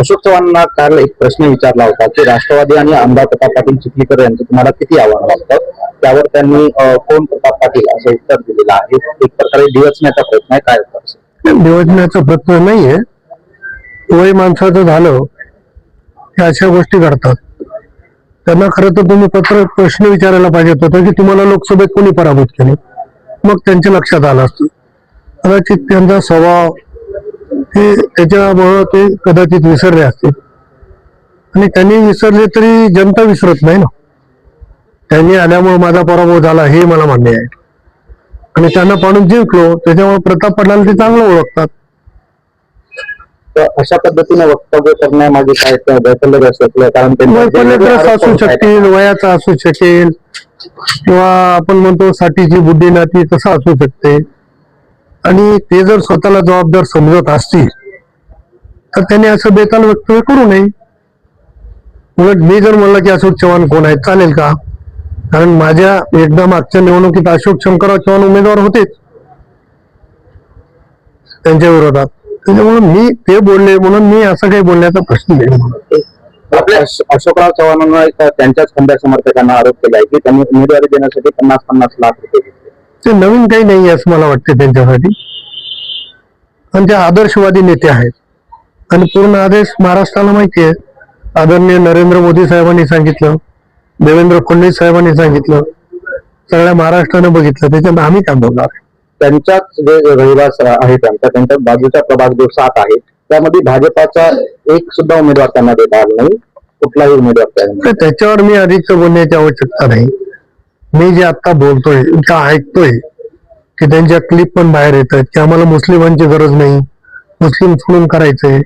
अशोक चव्हाणांना काल एक प्रश्न विचारला होता की राष्ट्रवादी आणि आमदार प्रताप पाटील चिखलीकर यांचं तुम्हाला किती आव्हान वाटतं? त्यावर त्यांनी कोण प्रताप पाटील असं उत्तर दिलेलं आहे? एक प्रकारे दिवसण्याचा प्रयत्न आहे. काय उत्तर प्रयत्न प्रश्न नाहीये. वय माणसाचं झालं की अशा गोष्टी घडतात. त्यांना खरं तर तुम्ही पत्र प्रश्न विचारायला पाहिजे होता की तुम्हाला लोकसभेत कोणी पराभूत केले? मग त्यांच्या लक्षात आलं असतं. कदाचित त्यांचा स्वभाव हे त्याच्यामुळं ते कदाचित विसरले असतील. आणि त्यांनी विसरले तरी जनता विसरत नाही ना. त्यांनी आल्यामुळे माझा पराभव झाला हे मला मान्य आहे. आणि त्यांना पाडून जिंकलो त्याच्यामुळे प्रताप पाटलाला ते चांगलं ओळखतात. तर अशा पद्धतीने वक्तव्य करण्यामागे काय कारण असू. शकतील वयाचा असू शकेल किंवा आपण म्हणतो साठीची बुद्धी नाती तसं असू शकते. आणि ते जर स्वतःला जबाबदार समजत असतील तर त्यांनी असं बेताल वक्तव्य करू नये. उलट मी जर म्हणलं की अशोक चव्हाण कोण आहे चालेल का? कारण माझ्या एकदा मागच्या निवडणुकीत अशोक शंकरराव चव्हाण उमेदवार होतेच त्यांच्या विरोधात. त्याच्यामुळे मी ते बोलले म्हणून मी असं काही बोलण्याचा प्रश्न नाही आपल्या अशोकराव चव्हाणांना त्यांच्याच खंड्या समर्थकांना आरोप केला आहे की त्यांनी उमेदवारी देण्यासाठी पन्नास पन्नास लाख रुपये घेतले ते नवीन काही नाही आहे असं मला वाटते त्यांच्यासाठी. आणि ते आदर्शवादी नेते आहेत. आणि पूर्ण आदेश महाराष्ट्राला माहिती आहे. आदरणीय नरेंद्र मोदी साहेबांनी सांगितलं देवेंद्र फडणवीस साहेबांनी सांगितलं सगळ्या महाराष्ट्रानं बघितलं त्याच्यात आम्ही काय बोलणार त्यांच्याच जे रहिवास आहे त्यांचा त्यांच्या बाजूचा प्रभाग जो सात आहे त्यामध्ये भाजपाचा एक सुद्धा उमेदवार त्यांना आला नाही कुठलाही उमेदवार त्याच्यावर मी अधिक बोलण्याची आवश्यकता नाही. मी जे आता बोलतोय किंवा ऐकतोय की त्यांच्या क्लिप पण बाहेर येत आहेत की आम्हाला मुस्लिमांची गरज नाही मुस्लिम सोडून करायचंय.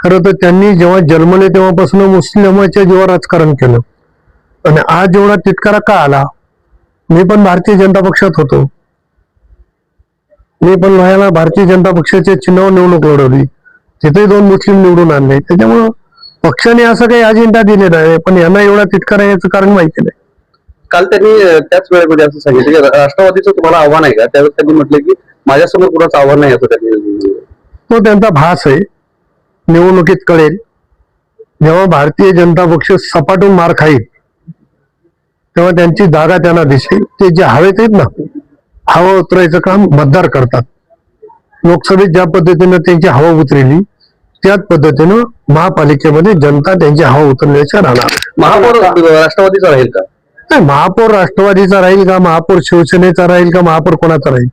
खरं तर त्यांनी जेव्हा जन्मले तेव्हापासून मुस्लिमाच्या जेव्हा राजकारण केलं. आणि आज जेवढा तिटकारा का आला? मी पण भारतीय जनता पक्षात होतो. मी पण लोह्याला भारतीय जनता पक्षाच्या चिन्हावर निवडणूक लढवली. तिथे दोन मुस्लिम निवडून आणले. त्याच्यामुळं पक्षाने असं काही अजेंडा दिलेला आहे पण यांना एवढा तिटकारा याचं कारण माहिती नाही. काल त्यांनी त्याच वेळेमध्ये असं सांगितलं की राष्ट्रवादीचं तुम्हाला आव्हान आहे का? त्यावेळेस त्यांनी म्हटलं की माझ्यासमोर कुणाचं आव्हान नाही असं त्यांनी तो त्यांचा भास आहे. निवडणुकीत कळेल. जेव्हा भारतीय जनता पक्ष सपाटून मार खाईल तेव्हा त्यांची जागा त्यांना दिसेल. ते जे हवेत आहेत ना हवा उतरायचं काम मतदार करतात. लोकसभेत ज्या पद्धतीनं त्यांची हवा उतरली त्याच पद्धतीनं महापालिकेमध्ये जनता त्यांची हवा उतरल्याच्या राहणार. महापौर राष्ट्रवादीचा राहील का? नाही महापौर राष्ट्रवादीचा राहील का? महापौर शिवसेनेचा राहील का? महापौर कोणाचा राहील?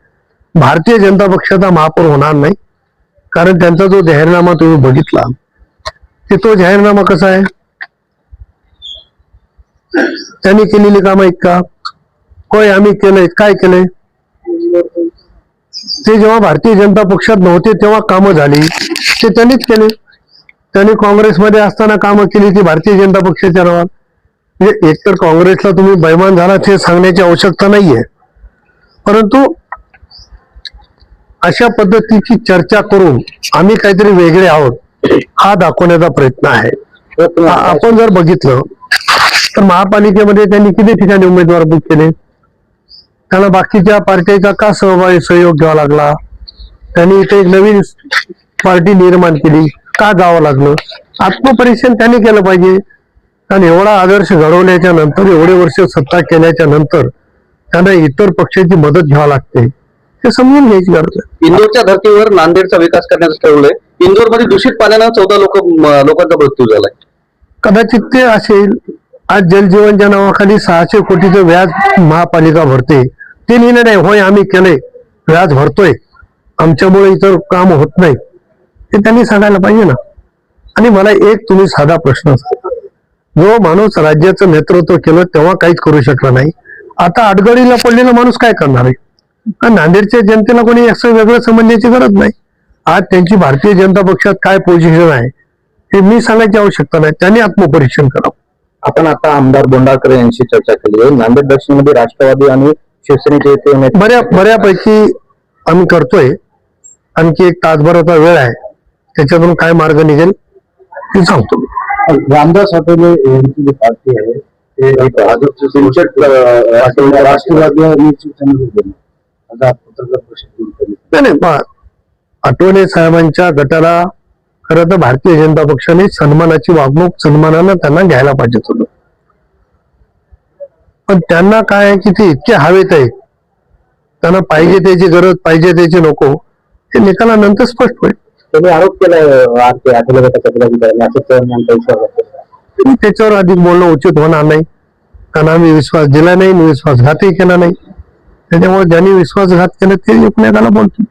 भारतीय जनता पक्षाचा महापौर होणार नाही. कारण त्यांचा जो जाहीरनामा तुम्ही बघितला ते तो जाहीरनामा कसा आहे? त्यांनी केलेली कामं आहेत का? होय आम्ही केलंय. काय केलंय? ते जेव्हा भारतीय जनता पक्षात नव्हते तेव्हा कामं झाली. ते त्यांनीच केले. त्यांनी काँग्रेसमध्ये असताना कामं केली ती भारतीय जनता पक्षाच्या नावात म्हणजे एकतर काँग्रेसला तुम्ही बैमान झाला हे सांगण्याची आवश्यकता नाहीये. परंतु अशा पद्धतीची चर्चा करून आम्ही काहीतरी वेगळे आहोत हा दाखवण्याचा प्रयत्न आहे. आपण जर बघितलं तर महापालिकेमध्ये त्यांनी किती ठिकाणी उमेदवार बुक केले? त्यांना बाकीच्या पार्टीचा का सहभागी सहयोग घ्यावा लागला? त्यांनी इथे एक नवीन पार्टी निर्माण केली का जावं लागलं? आत्मपरीक्षण त्यांनी केलं पाहिजे. आणि एवढा आदर्श घडवल्याच्या नंतर एवढे वर्ष सत्ता केल्याच्यानंतर त्यांना इतर पक्षाची मदत घ्यावी लागते. हे समजून घ्यायची गरज आहे इंदोरच्या धर्तीवर नांदेडचा विकास करण्याचं ठरवलंय. इंदोरमध्ये दूषित पाण्यानं चौदा लोक लोकांचा मृत्यू झालाय. कदाचित ते असेल आज जलजीवनच्या नावाखाली सहाशे कोटीचं व्याज महापालिका भरते. ते लिहिलं नाही होय आम्ही केलंय. व्याज भरतोय. आमच्यामुळे इतर काम होत नाही. हे त्यांनी सांगायला पाहिजे ना. आणि मला एक तुम्ही साधा प्रश्न सांगा. जो माणूस राज्याचं नेतृत्व केलं तेव्हा काहीच करू शकला नाही. आता अडगडीला पडलेला माणूस काय करणार आहे? नांदेडच्या जनतेला कोणी असं वेगळं समजण्याची गरज नाही. आज त्यांची भारतीय जनता पक्षात काय पोझिशन आहे हे मी सांगायची आवश्यकता नाही. त्यांनी आत्मपरीक्षण करावं. आपण आता आमदार बोंडाळकर यांची चर्चा केली आहे. नांदेड दक्षिणमध्ये राष्ट्रवादी आणि शिवसेनेचे बऱ्या बऱ्यापैकी आम्ही करतोय. आणखी एक तासभराचा वेळ आहे. त्याच्यातून काय मार्ग निघेल ते सांगतो मी. रामदास आठवले यांची जी पार्टी आहे ते भाजपचे राष्ट्रवादी आता पत्रकार परिषद नाही आठवले साहेबांच्या गटाला खरं तर भारतीय जनता पक्षाने सन्मानाची वागणूक सन्मानानं त्यांना घ्यायला पाहिजे होतं. पण त्यांना काय आहे की ते इतके हवेत आहे त्यांना पाहिजे त्याची गरज पाहिजे त्याची नको. हे निकालानंतर स्पष्ट होईल. त्यांनी आरोप केलाय आरती आठवले गटाच्या जिल्हाधिकाऱ्यांनी असं चव्हाण यांचा विश्वास त्याच्यावर अधिक बोलणं उचित होणार नाही. कारण आम्ही विश्वास दिला नाही मी विश्वासघातही केला नाही. त्याच्यामुळे ज्यांनी विश्वासघात केला ते एकमेकाला बोलतो